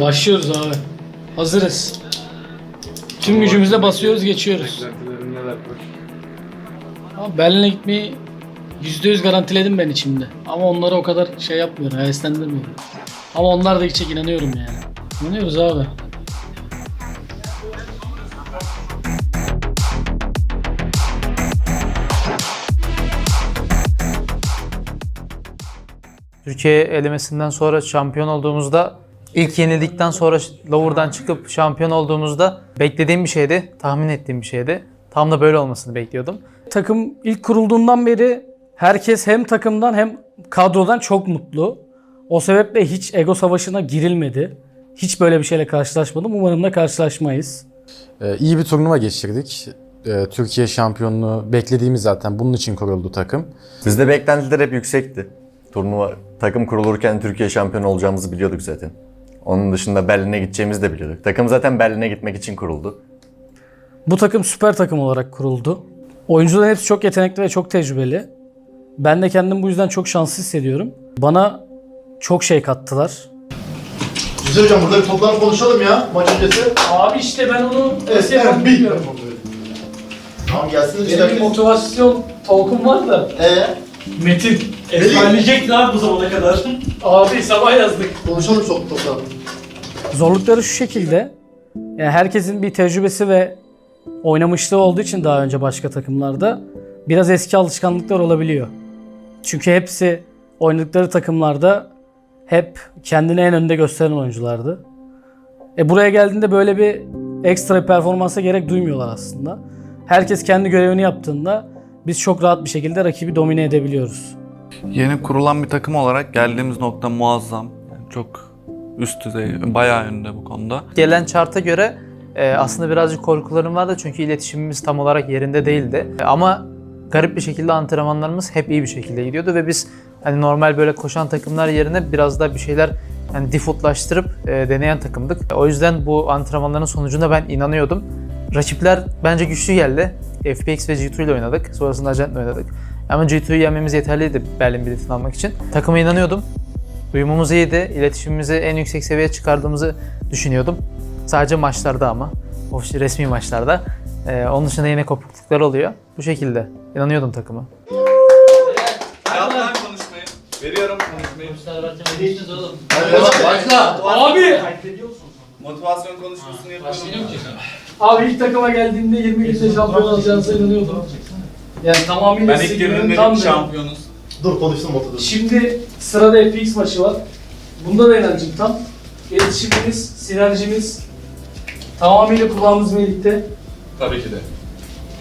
Başlıyoruz abi. Hazırız. Tüm gücümüzle basıyoruz geçiyoruz. Beklentilerin neler koç? Ama Berlin'e gitmeyi %100 garantiledim ben içimde. Ama onları o kadar şey yapmıyorum, heveslendirmiyorum. Ama onlar da gidecek inanıyorum yani. İnanıyoruz abi. Türkiye elemesinden sonra şampiyon olduğumuzda ilk yenildikten sonra Lower'dan çıkıp şampiyon olduğumuzda beklediğim bir şeydi, tahmin ettiğim bir şeydi. Tam da böyle olmasını bekliyordum. Takım ilk kurulduğundan beri herkes hem takımdan hem kadrodan çok mutlu. O sebeple hiç ego savaşına girilmedi. Hiç böyle bir şeyle karşılaşmadım. Umarım da karşılaşmayız. Ee, iyi bir turnuva geçirdik. Ee, Türkiye şampiyonluğu beklediğimiz zaten bunun için kuruldu takım. Bizde beklentiler hep yüksekti. Turnuva takım kurulurken Türkiye şampiyonu olacağımızı biliyorduk zaten. Onun dışında Berlin'e gideceğimizi de biliyorduk. Takım zaten Berlin'e gitmek için kuruldu. Bu takım süper takım olarak kuruldu. Oyuncuların hepsi çok yetenekli ve çok tecrübeli. Ben de kendimi bu yüzden çok şanslı hissediyorum. Bana çok şey kattılar. Güzel hocam burada bir toplam konuşalım ya maç öncesi. Abi işte ben onu Evet, evet, bilmiyorum. Tamam gelsin işte. Benim bir motivasyon talkum var da. Ee, Metin. ezberleyecektin abi bu zamana kadar. Abi sabah yazdık. konuşalım çok toplam. Zorlukları şu şekilde. Yani herkesin bir tecrübesi ve oynamışlığı olduğu için daha önce başka takımlarda biraz eski alışkanlıklar olabiliyor. Çünkü hepsi oynadıkları takımlarda hep kendini en önde gösteren oyunculardı. E buraya geldiğinde böyle bir ekstra performansa gerek duymuyorlar aslında. Herkes kendi görevini yaptığında biz çok rahat bir şekilde rakibi domine edebiliyoruz. Yeni kurulan bir takım olarak geldiğimiz nokta muazzam. Yani çok üst düzey, bayağı önde bu konuda. Gelen chart'a göre e, aslında birazcık korkularım vardı çünkü iletişimimiz tam olarak yerinde değildi. E, Ama garip bir şekilde antrenmanlarımız hep iyi bir şekilde gidiyordu ve biz hani normal böyle koşan takımlar yerine biraz daha bir şeyler yani defaultlaştırıp e, deneyen takımdık. O yüzden bu antrenmanların sonucunda ben inanıyordum. Rakipler bence güçlü geldi. FPX ve G2 ile oynadık. Sonrasında Agent'le oynadık. Ama G2'yu yenmemiz yeterliydi Berlin biletini almak için. Takıma inanıyordum. Uyumumuz iyiydi. İletişimimizi en yüksek seviyeye çıkardığımızı düşünüyordum. Sadece maçlarda ama. O resmi maçlarda. Ee, onun dışında yine kopukluklar oluyor. Bu şekilde. İnanıyordum takıma. Yaplar konuşmayı. Veriyorum konuşmayı. Başla. Abi! Motivasyon konuşmasını yapıyorum. Abi ilk takıma geldiğimde 20 günde şampiyon olacağınıza inanıyordum. Yani tamamıyla Ben ilk tamdı. şampiyonuz. Dur konuştum oturdu. Şimdi sırada FX maçı var. Bunda da inancım tam. İletişimimiz, sinerjimiz tamamıyla kulağımız birlikte. Tabii ki de.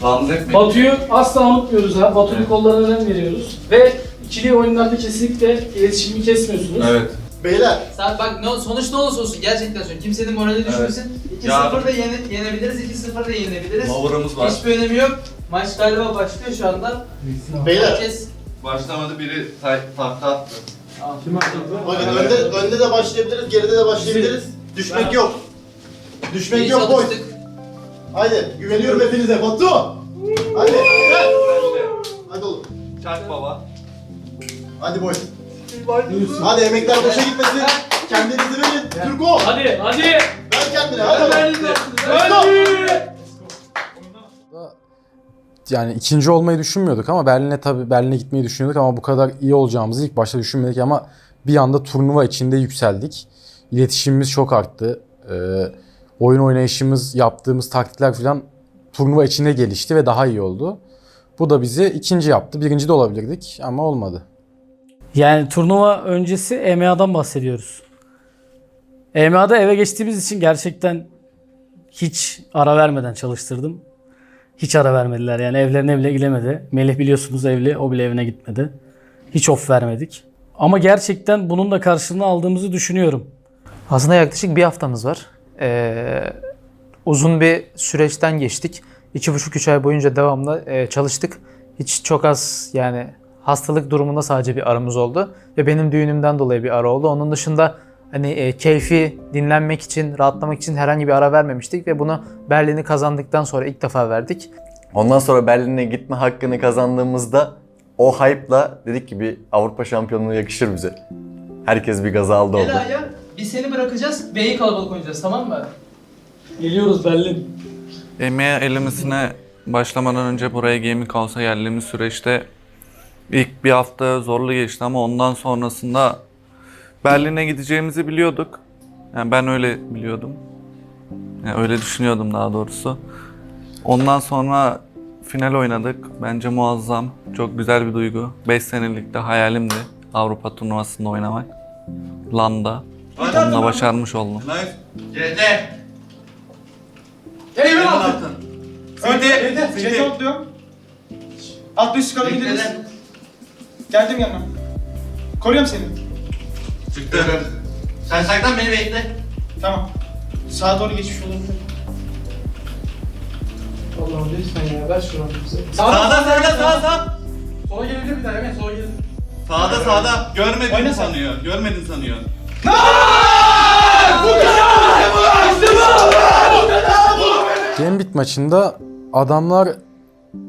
Yalnız etmeyin. Batu'yu asla unutmuyoruz ha. Batu'nun kollarına önem veriyoruz. Ve ikili oyunlarda kesinlikle iletişimi kesmiyorsunuz. Evet. Beyler Sen bak ne, sonuç ne olursa olsun gerçekten söylüyorum. Kimsenin morali düşmesin. 2-0 Ya- da yene, yenebiliriz, 2-0 da yenebiliriz. Lower'ımız var. Hiçbir önemi yok. Maç galiba başlıyor şu anda. beyler. Herkes Başlamadı biri ta- tahta attı. Bakın önde, önde de başlayabiliriz, geride de başlayabiliriz. Düşmek yok. Düşmek yok boş. çalıştık. Haydi güveniyorum hepinize Batu. Hadi. Gel. Hadi oğlum. Çak baba. Hadi boy. Hadi emekler boşa gitmesin. Kendinizi verin. Türko. Hadi, hadi! Ver kendini. Hadi. Let's Yani ikinci olmayı düşünmüyorduk ama Berlin'e tabii Berlin'e gitmeyi düşünüyorduk ama bu kadar iyi olacağımızı ilk başta düşünmedik ama bir anda turnuva içinde yükseldik. İletişimimiz çok arttı. Ee, oyun oynayışımız, yaptığımız taktikler falan turnuva içinde gelişti ve daha iyi oldu. Bu da bizi ikinci yaptı. Birinci de olabilirdik ama olmadı. Yani turnuva öncesi EMA'dan bahsediyoruz. EMA'da eve geçtiğimiz için gerçekten hiç ara vermeden çalıştırdım. Hiç ara vermediler yani evlerine bile gidemedi. Melih biliyorsunuz evli, o bile evine gitmedi. Hiç off vermedik. Ama gerçekten bunun da karşılığını aldığımızı düşünüyorum. Aslında yaklaşık bir haftamız var. Ee, uzun bir süreçten geçtik. İki buçuk üç ay boyunca devamlı e, çalıştık. Hiç çok az yani hastalık durumunda sadece bir aramız oldu. Ve benim düğünümden dolayı bir ara oldu. Onun dışında hani e, keyfi dinlenmek için, rahatlamak için herhangi bir ara vermemiştik. Ve bunu Berlin'i kazandıktan sonra ilk defa verdik. Ondan sonra Berlin'e gitme hakkını kazandığımızda o hype'la dedik ki bir Avrupa şampiyonluğu yakışır bize. Herkes bir gaza aldı orada. Ela ya Biz seni bırakacağız. B'yi kalabalık oynayacağız tamam mı? Geliyoruz Berlin. EMEA elemesine başlamadan önce buraya Gaming House'a geldiğimiz süreçte ilk bir hafta zorlu geçti ama ondan sonrasında Berlin'e gideceğimizi biliyorduk. Yani ben öyle biliyordum. Yani öyle düşünüyordum daha doğrusu. Ondan sonra final oynadık. Bence muazzam. Çok güzel bir duygu. 5 senelik de hayalimdi Avrupa turnuvasında oynamak. LAN'da. Onu da başarmış oldum. Eyvah altın. Önde. Chat'i atlıyorum. Atlı üst kalabiliriz. Geldim yanına. Koruyorum seni. Çıktı. Sen saklan beni bekle. Tamam. Sağa doğru geçmiş olabilir. Allah'ım lütfen ya ver şunu bize. Sağda sağda sağda sağda. Sola gelebilir bir daha hemen sola gelir. Sağda sağda. Görmedin Oyna sen. sanıyor. Görmedin sanıyor. Gambit maçında adamlar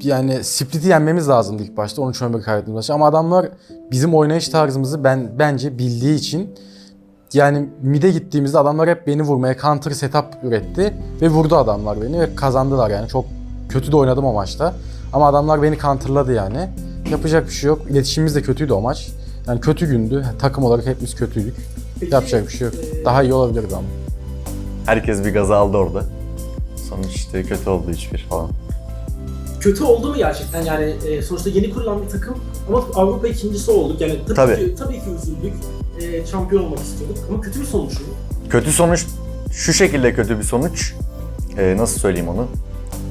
yani Split'i yenmemiz lazımdı ilk başta 13-11 kaybettiğimiz maçı ama adamlar bizim oynayış tarzımızı ben bence bildiği için yani mid'e gittiğimizde adamlar hep beni vurmaya counter setup üretti ve vurdu adamlar beni ve kazandılar. Yani çok kötü de oynadım o maçta. Ama adamlar beni counterladı yani. Yapacak bir şey yok. İletişimimiz de kötüydü o maç. Yani kötü gündü. Takım olarak hepimiz kötüydük. Yapacak bir şey yok. daha iyi olabilirdi ama. Herkes bir gaza aldı orada. Sonuç işte kötü oldu hiçbir falan. Kötü oldu mu gerçekten? Yani e, sonuçta yeni kurulan bir takım ama Avrupa ikincisi olduk. Yani tabii, Tabii. ki tabii ki üzüldük. E, şampiyon olmak istiyorduk ama kötü bir sonuç mu? Kötü sonuç şu şekilde kötü bir sonuç. Ee, nasıl söyleyeyim onu?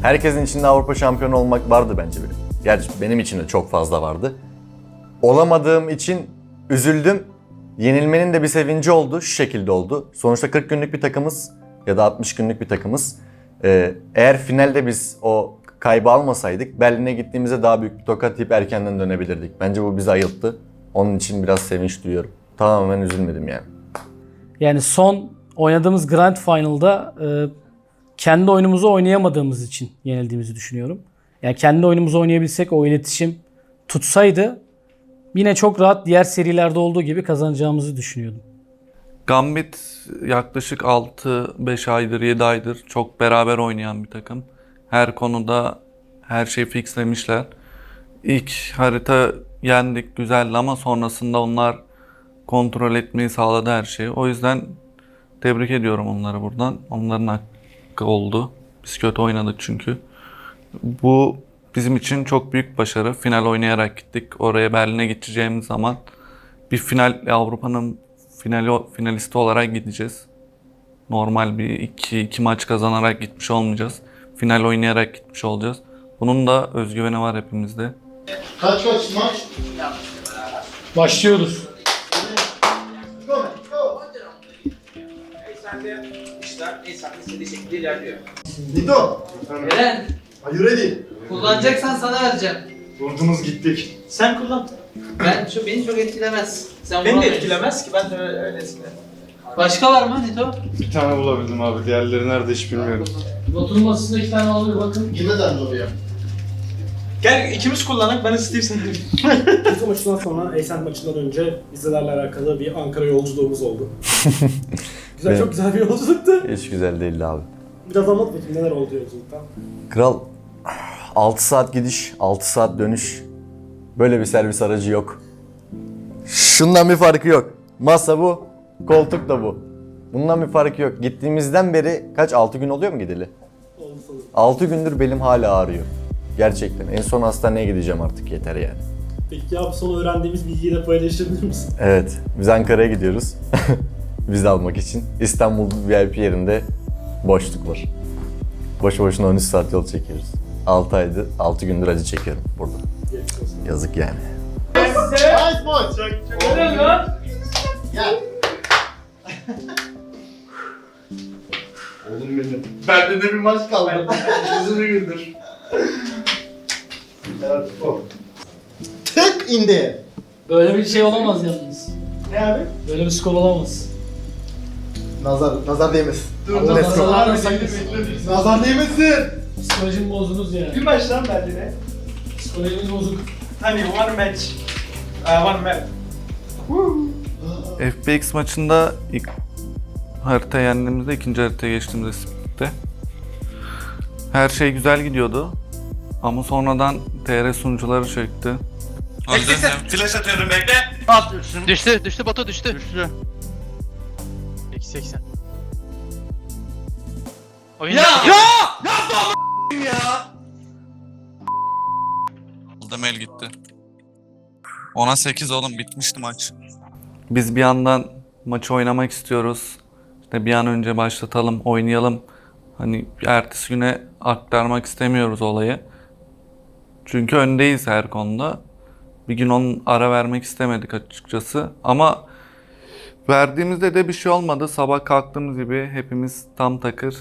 Herkesin içinde Avrupa şampiyonu olmak vardı bence benim. Gerçi benim için de çok fazla vardı. Olamadığım için üzüldüm. Yenilmenin de bir sevinci oldu. Şu şekilde oldu. Sonuçta 40 günlük bir takımız ya da 60 günlük bir takımız. Ee, eğer finalde biz o kaybı almasaydık Berlin'e gittiğimizde daha büyük bir tokat yiyip erkenden dönebilirdik. Bence bu bizi ayılttı. Onun için biraz sevinç duyuyorum. Tamamen üzülmedim yani. Yani son oynadığımız Grand Final'da e, kendi oyunumuzu oynayamadığımız için yenildiğimizi düşünüyorum. Yani kendi oyunumuzu oynayabilsek o iletişim tutsaydı yine çok rahat diğer serilerde olduğu gibi kazanacağımızı düşünüyordum. Gambit yaklaşık 6-5 aydır, 7 aydır çok beraber oynayan bir takım. Her konuda her şeyi fixlemişler. İlk harita yendik güzeldi ama sonrasında onlar kontrol etmeyi sağladı her şeyi. O yüzden tebrik ediyorum onları buradan. Onların hakkı oldu. Biz kötü oynadık çünkü. Bu bizim için çok büyük başarı. Final oynayarak gittik. Oraya Berlin'e gideceğimiz zaman bir final Avrupa'nın finali, finalisti olarak gideceğiz. Normal bir iki, iki maç kazanarak gitmiş olmayacağız. Final oynayarak gitmiş olacağız. Bunun da özgüveni var hepimizde. Kaç kaç maç? Başlıyoruz. Nito, Eren are you ready? kullanacaksan sana vereceğim. Vurdunuz gittik. Sen kullan. Ben şu beni çok etkilemez. Sen Beni de etkilemez ki ben de öyle- öylesine. Başka var mı Nito? Bir tane bulabildim abi. Diğerleri nerede hiç bilmiyorum. Notun masasında iki tane alıyor bakın. Yine dendi oraya. Gel ikimiz kullanak ben Steve sen. FIFA maçından sonra Ascent maçından önce vizelerle alakalı bir Ankara yolculuğumuz oldu. güzel, Evet. çok güzel bir yolculuktu. Hiç güzel değildi abi. Biraz anlat bakayım neler oldu yolculukta. Kral 6 saat gidiş, 6 saat dönüş. Böyle bir servis aracı yok. Şundan bir farkı yok. Masa bu, koltuk da bu. Bundan bir farkı yok. Gittiğimizden beri kaç 6 gün oluyor mu gideli? Oldu sanırım. 6 gündür belim hala ağrıyor. Gerçekten. En son hastaneye gideceğim artık yeter yani. Peki abi son öğrendiğimiz bilgiyi de paylaşabilir misin? Evet, biz Ankara'ya gidiyoruz. Vize almak için. İstanbul VIP yerinde boşluk var. Boşu boşuna 13 saat yol çekiyoruz. 6 aydır, 6 gündür acı çekiyorum burada. Yazık yani. Nice boy. Gel. Oğlum benim. Bende de bir maç kaldı. Uzun bir gündür. Evet, o. Tık indi. Böyle bir şey olamaz yalnız. Ne abi? Böyle bir skor olamaz. Nazar, nazar değmesin. Allah nazarlardan saklasın. Nazar değmesin. Psikolojim bozdunuz yani. Bir maç lan Berlin'e. Psikolojimiz bozuk. Hani one match. Uh, one map. FPX maçında ilk harita yendiğimizde ikinci haritaya geçtiğimizde Split'te. Her şey güzel gidiyordu. Ama sonradan TR sunucuları çöktü. Flash atıyorum bekle. Düştü, düştü Batu düştü. Düştü. Eksi 80. Oyun ya! Aldım el gitti. Ona 8 oğlum bitmişti maç. Biz bir yandan maçı oynamak istiyoruz. İşte bir an önce başlatalım, oynayalım. Hani ertesi güne aktarmak istemiyoruz olayı. Çünkü öndeyiz her konuda. Bir gün onun ara vermek istemedik açıkçası. Ama verdiğimizde de bir şey olmadı. Sabah kalktığımız gibi hepimiz tam takır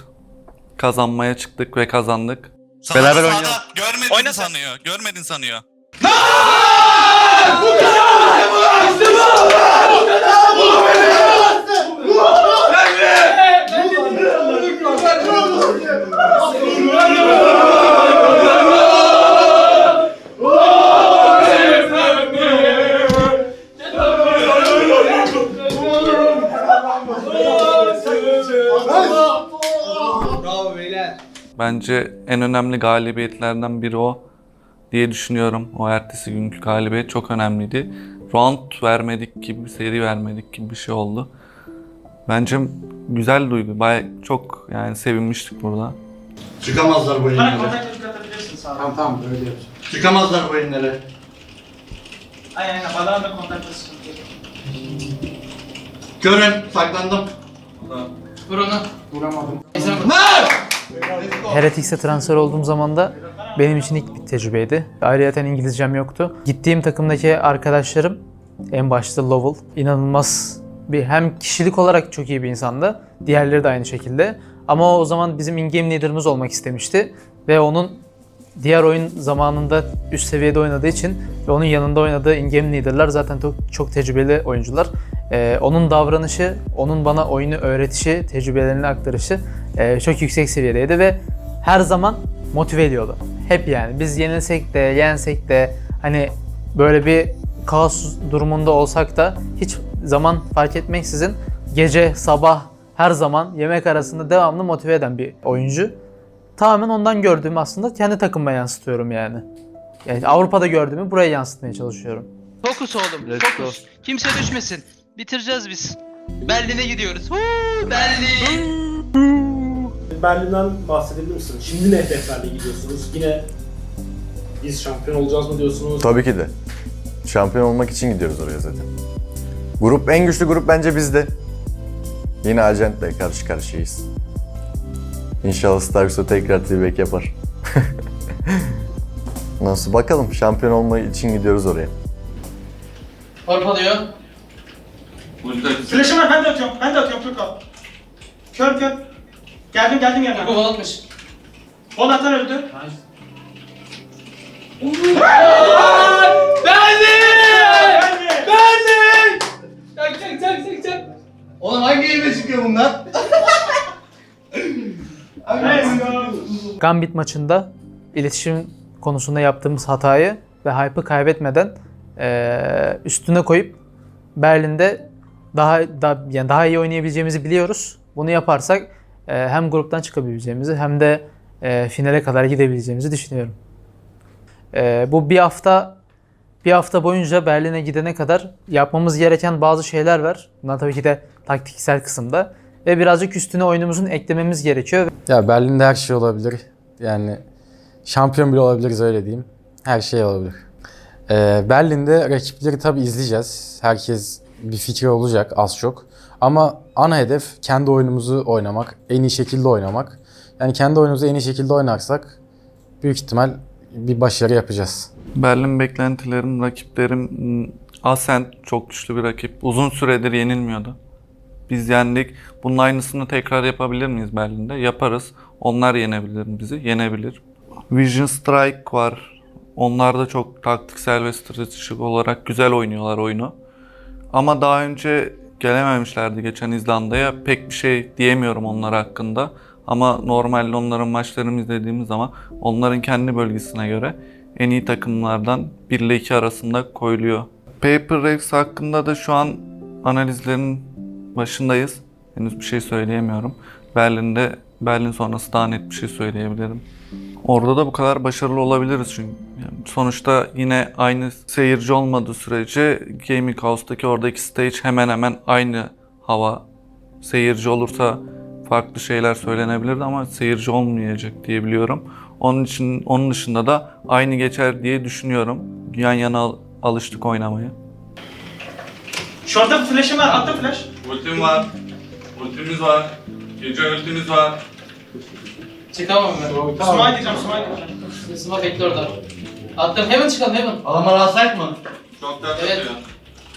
kazanmaya çıktık ve kazandık. Beraber oynayalım. Görmedin sanıyor. Görmedin sanıyor. Bravo beyler. Bence en önemli galibiyetlerden biri o diye düşünüyorum. O ertesi günkü galibiyet çok önemliydi. Round vermedik gibi, seri vermedik gibi bir şey oldu. Bence güzel duygu. Baya çok yani sevinmiştik burada. Çıkamazlar bu Bana elinlere. kontak çocuk atabilirsin. Tamam tamam öyle yapacağım. Çıkamazlar bu elinlere. Aynen aynen. Bana da kontakta sıkıntı yok. Görün saklandım. Vur onu. Vuramadım. Heretics'e transfer olduğum zaman da benim için ilk bir tecrübeydi. Ayrıca İngilizcem yoktu. Gittiğim takımdaki arkadaşlarım en başta Lovell inanılmaz bir hem kişilik olarak çok iyi bir insandı. Diğerleri de aynı şekilde. Ama o zaman bizim in-game leader'ımız olmak istemişti ve onun diğer oyun zamanında üst seviyede oynadığı için ve onun yanında oynadığı in-game leader'lar zaten çok, çok tecrübeli oyuncular. Ee, onun davranışı, onun bana oyunu öğretişi, tecrübelerini aktarışı e, çok yüksek seviyedeydi ve her zaman motive ediyordu. Hep yani biz yenilsek de, yensek de hani böyle bir kaos durumunda olsak da hiç zaman fark etmeksizin gece, sabah her zaman yemek arasında devamlı motive eden bir oyuncu. Tamamen ondan gördüğümü aslında kendi takımıma yansıtıyorum yani. Yani Avrupa'da gördüğümü buraya yansıtmaya çalışıyorum. Fokus oğlum, fokus. Kimse düşmesin. Bitireceğiz biz. Berlin'e gidiyoruz. Huu, Berlin. Berlin'den bahsedebilir misin? Şimdi ne hedeflerle gidiyorsunuz? Yine biz şampiyon olacağız mı diyorsunuz? Tabii ki de. Şampiyon olmak için gidiyoruz oraya zaten. Grup en güçlü grup bence bizde. Yine Acentle karşı karşıyayız. İnşallah Starks'o tekrar t yapar. Nasıl bakalım şampiyon olmak için gidiyoruz oraya. Horpalıyor. Flash'ı var ben de atıyorum. Ben de atıyorum Furkan. Kör kör. Geldim geldim Bu yanına. kovalatmış. Bol atan öldü. Çak çak çak çak çak. Oğlum hangi elime çıkıyor bunlar? Let's go. Gambit maçında iletişim konusunda yaptığımız hatayı ve hype'ı kaybetmeden eee, üstüne koyup Berlin'de daha, daha yani daha iyi oynayabileceğimizi biliyoruz. Bunu yaparsak hem gruptan çıkabileceğimizi hem de eee, finale kadar gidebileceğimizi düşünüyorum. Eee, bu bir hafta bir hafta boyunca Berlin'e gidene kadar yapmamız gereken bazı şeyler var. Bunlar tabii ki de taktiksel kısımda ve birazcık üstüne oyunumuzun eklememiz gerekiyor. Ya Berlin'de her şey olabilir. Yani şampiyon bile olabiliriz öyle diyeyim. Her şey olabilir. Ee, Berlin'de rakipleri tabii izleyeceğiz. Herkes bir fikri olacak az çok. Ama ana hedef kendi oyunumuzu oynamak, en iyi şekilde oynamak. Yani kendi oyunumuzu en iyi şekilde oynarsak büyük ihtimal bir başarı yapacağız. Berlin beklentilerim, rakiplerim m, Ascent çok güçlü bir rakip. Uzun süredir yenilmiyordu. Biz yendik. Bunun aynısını tekrar yapabilir miyiz Berlin'de? Yaparız. Onlar yenebilir bizi. Yenebilir. Vision Strike var. Onlar da çok taktiksel ve stratejik olarak güzel oynuyorlar oyunu. Ama daha önce gelememişlerdi geçen İzlanda'ya. Pek bir şey diyemiyorum onlar hakkında. Ama normalde onların maçlarını izlediğimiz zaman onların kendi bölgesine göre en iyi takımlardan 1 ile 2 arasında koyuluyor. Paper Rex hakkında da şu an analizlerin başındayız. Henüz bir şey söyleyemiyorum. Berlin'de Berlin sonrası daha net bir şey söyleyebilirim. Orada da bu kadar başarılı olabiliriz çünkü. Yani sonuçta yine aynı seyirci olmadığı sürece Gaming House'daki oradaki stage hemen hemen aynı hava. Seyirci olursa farklı şeyler söylenebilirdi ama seyirci olmayacak diye biliyorum. Onun için onun dışında da aynı geçer diye düşünüyorum. Yan yana al- alıştık oynamaya. Şorta flash'ım var. Attım flash. Ultim var. Ultimiz var. Gece ultimiz var. Çıkamam ben. Smite diyeceğim. Smite diyeceğim. Smoke bekle orada. Attım. Hemen çıkalım hemen. Adamlar alsak mı? Çok dert Evet. atıyor.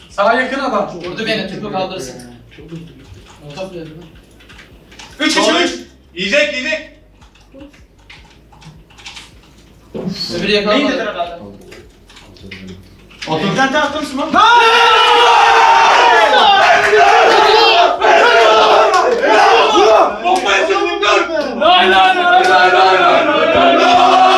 Sağa yakın adam. Vurdu beni. Tüpü kaldırsın. Molotov dedi. 3 kişi 3. Yiyecek yiyecek. Öbürü Neyi dediler yakalamadı. herhalde? İnternete attım smoke. 我会救你的来来来来来来来来来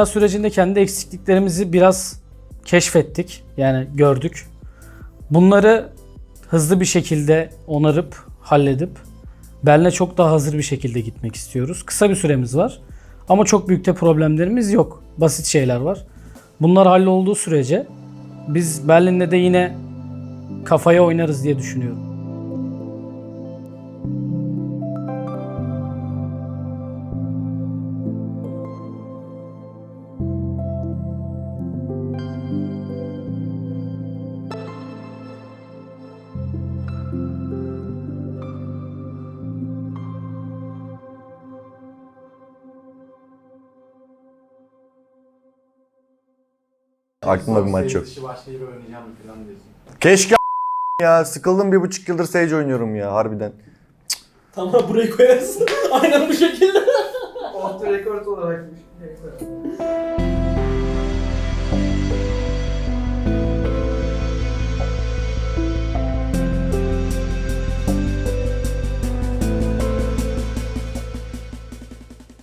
EMEA sürecinde kendi eksikliklerimizi biraz keşfettik. Yani gördük. Bunları hızlı bir şekilde onarıp halledip Berlin'e çok daha hazır bir şekilde gitmek istiyoruz. Kısa bir süremiz var. Ama çok büyük de problemlerimiz yok. Basit şeyler var. Bunlar hallolduğu sürece biz Berlin'de de yine kafaya oynarız diye düşünüyorum. Aklımda bir maç yok. Keşke ya sıkıldım bir buçuk yıldır Sage oynuyorum ya harbiden. Tamam burayı koyarsın. Aynen bu şekilde. Orta rekord olarak.